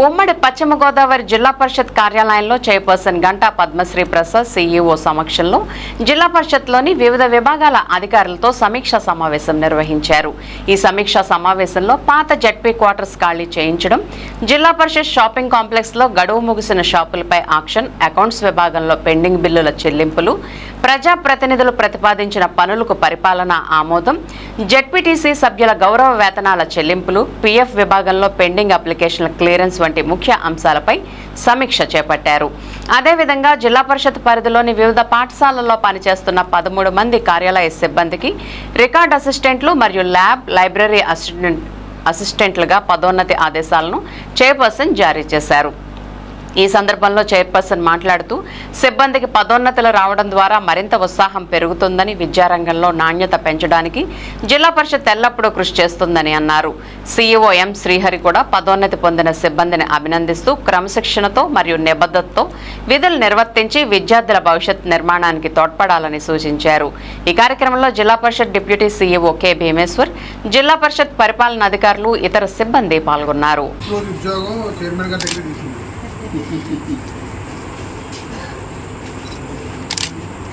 ఉమ్మడి పశ్చిమ గోదావరి జిల్లా పరిషత్ కార్యాలయంలో చైర్పర్సన్ గంటా పద్మశ్రీ ప్రసాద్ సీఈఓ సమక్షంలో జిల్లా పరిషత్లోని వివిధ విభాగాల అధికారులతో సమీక్షా సమావేశం నిర్వహించారు. ఈ సమీక్షా సమావేశంలో పాత జడ్పీ క్వార్టర్స్ ఖాళీ చేయించడం జిల్లా పరిషత్ షాపింగ్ కాంప్లెక్స్లో గడువు ముగిసిన షాపులపై ఆక్షన్ అకౌంట్స్ విభాగంలో పెండింగ్ బిల్లుల చెల్లింపులు ప్రజా ప్రతినిధులు ప్రతిపాదించిన పనులకు పరిపాలన ఆమోదం జెడ్పీటీసీ సభ్యుల గౌరవ వేతనాల చెల్లింపులు పీఎఫ్ విభాగంలో పెండింగ్ అప్లికేషన్ల క్లియరెన్స్ వంటి ముఖ్య అంశాలపై సమీక్ష చేపట్టారు. అదేవిధంగా జిల్లా పరిషత్ పరిధిలోని వివిధ పాఠశాలల్లో పనిచేస్తున్న పదమూడు మంది కార్యాలయ సిబ్బందికి రికార్డ్ అసిస్టెంట్లు మరియు ల్యాబ్ లైబ్రరీ అసిస్టెంట్ అసిస్టెంట్లుగా పదోన్నతి ఆదేశాలను చైర్పర్సన్ జారీ చేశారు. ఈ సందర్భంలో చైర్పర్సన్ మాట్లాడుతూ సిబ్బందికి పదోన్నతులు రావడం ద్వారా మరింత ఉత్సాహం పెరుగుతుందని విద్యారంగంలో నాణ్యత పెంచడానికి జిల్లా పరిషత్ ఎల్లప్పుడూ కృషి చేస్తుందని అన్నారు. సీఈఓ ఎం శ్రీహరి కూడా పదోన్నతి పొందిన సిబ్బందిని అభినందిస్తూ క్రమశిక్షణతో మరియు నిబద్ధతతో విధులు నిర్వర్తించి విద్యార్థుల భవిష్యత్ నిర్మాణానికి తోడ్పడాలని సూచించారు. ఈ కార్యక్రమంలో Zilla Parishad deputy CEO K Bhimeshwar Zilla Parishad పరిపాలన అధికారులు ఇతర సిబ్బంది పాల్గొన్నారు.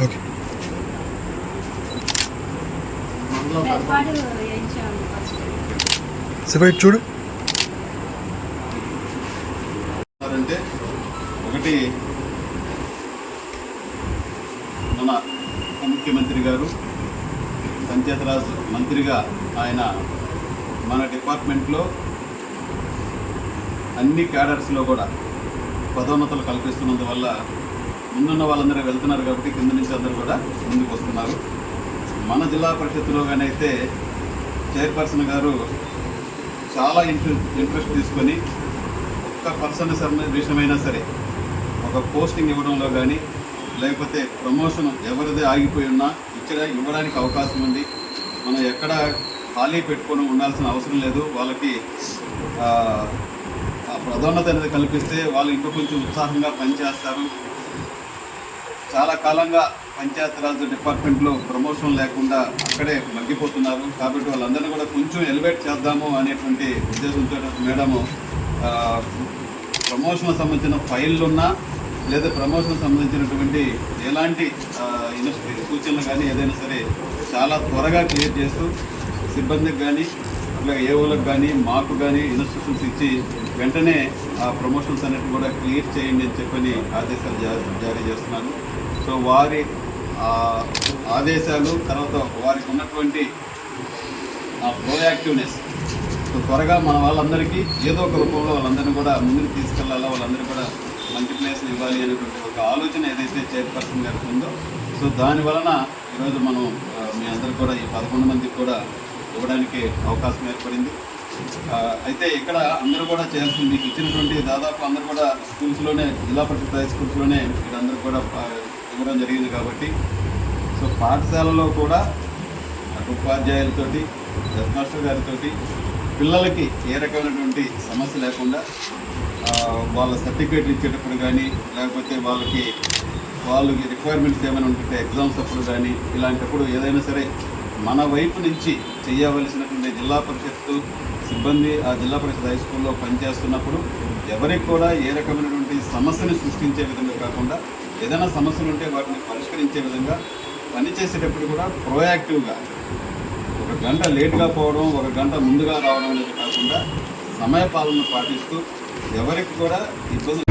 ఓకే సెపరేట్ చూడు. అంటే ఒకటి మన ముఖ్యమంత్రి గారు పంచాయతీరాజ్ మంత్రిగా ఆయన మన డిపార్ట్మెంట్లో అన్ని క్యాడర్స్లో కూడా పదోన్నతులు కల్పిస్తున్నందువల్ల ముందున్న వాళ్ళందరూ వెళ్తున్నారు కాబట్టి కింద నుంచి అందరూ కూడా ముందుకు వస్తున్నారు. మన జిల్లా పరిషత్తులో కాని అయితే చైర్పర్సన్ గారు చాలా ఇంట్రెస్ట్ ఇంట్రెస్ట్ తీసుకొని ఒక్క పర్సన్ విషయమైనా సరే ఒక పోస్టింగ్ ఇవ్వడంలో కానీ లేకపోతే ప్రమోషన్ ఎవరిదే ఆగిపోయి ఉన్నా ఇక్కడ ఇవ్వడానికి అవకాశం ఉంది. మనం ఎక్కడ ఖాళీ పెట్టుకొని ఉండాల్సిన అవసరం లేదు. వాళ్ళకి ప్రధానత అనేది కల్పిస్తే వాళ్ళు ఇంకా కొంచెం ఉత్సాహంగా పనిచేస్తారు. చాలా కాలంగా పంచాయతీరాజ్ డిపార్ట్మెంట్లో ప్రమోషన్ లేకుండా అక్కడే మగ్గిపోతున్నారు. కాబట్టి వాళ్ళందరినీ కూడా కొంచెం ఎలివేట్ చేద్దాము అనేటువంటి ఉద్దేశంతో మేడము ప్రమోషన్ సంబంధించిన ఫైళ్ళు ఉన్నా లేదా ప్రమోషన్ సంబంధించినటువంటి ఎలాంటి సూచనలు కానీ ఏదైనా సరే చాలా త్వరగా క్లియర్ చేస్తూ సిబ్బందికి కానీ అట్లా ఏఓలకు కానీ మాకు కానీ ఇన్స్ట్రక్షన్స్ ఇచ్చి వెంటనే ఆ ప్రమోషన్స్ అన్నిటిని కూడా క్లియర్ చేయండి అని చెప్పని ఆదేశాలు జా- జారీ చేస్తున్నాను. సో వారి ఆదేశాలు తర్వాత వారికి ఉన్నటువంటి ఆ ప్రోయాక్టివ్నెస్ సో త్వరగా మన వాళ్ళందరికీ ఏదో ఒక రూపంలో వాళ్ళందరినీ కూడా ముందుకు తీసుకెళ్ళాలా వాళ్ళందరూ కూడా మంచి ప్లేస్ని ఇవ్వాలి అనేటువంటి ఒక ఆలోచన ఏదైతే చైర్పర్సన్ గారికి ఉందో సో దాని వలన ఈరోజు మనం మీ అందరికి కూడా ఈ పదకొండు మందికి కూడా ఇవ్వడానికి అవకాశం ఏర్పడింది. అయితే ఇక్కడ అందరూ కూడా చేయాల్సింది మీకు ఇచ్చినటువంటి దాదాపు అందరూ కూడా స్కూల్స్లోనే జిల్లా పరిషత్ హై స్కూల్స్లోనే ఇక్కడ అందరూ కూడా ఇవ్వడం జరిగింది కాబట్టి. సో పాఠశాలలో కూడా ఉపాధ్యాయులతోటి హెడ్ మాస్టర్ గారితో పిల్లలకి ఏ రకమైనటువంటి సమస్య లేకుండా వాళ్ళ సర్టిఫికేట్లు ఇచ్చేటప్పుడు కానీ లేకపోతే వాళ్ళకి వాళ్ళకి రిక్వైర్మెంట్స్ ఏమైనా ఉంటుంటే ఎగ్జామ్స్ అప్పుడు కానీ ఇలాంటప్పుడు ఏదైనా సరే మన వైపు నుంచి చేయవలసినటువంటి జిల్లా పరిషత్తు సిబ్బంది ఆ జిల్లా పరిషత్ హై స్కూల్లో పనిచేస్తున్నప్పుడు ఎవరికి కూడా ఏ రకమైనటువంటి సమస్యని సృష్టించే విధంగా కాకుండా ఏదైనా సమస్యలు ఉంటే వాటిని పరిష్కరించే విధంగా పనిచేసేటప్పుడు కూడా ప్రోయాక్టివ్గా ఒక గంట లేట్గా పోవడం ఒక గంట ముందుగా రావడం అనేది కాకుండా సమయ పాలన పాటిస్తూ ఎవరికి కూడా ఇబ్బంది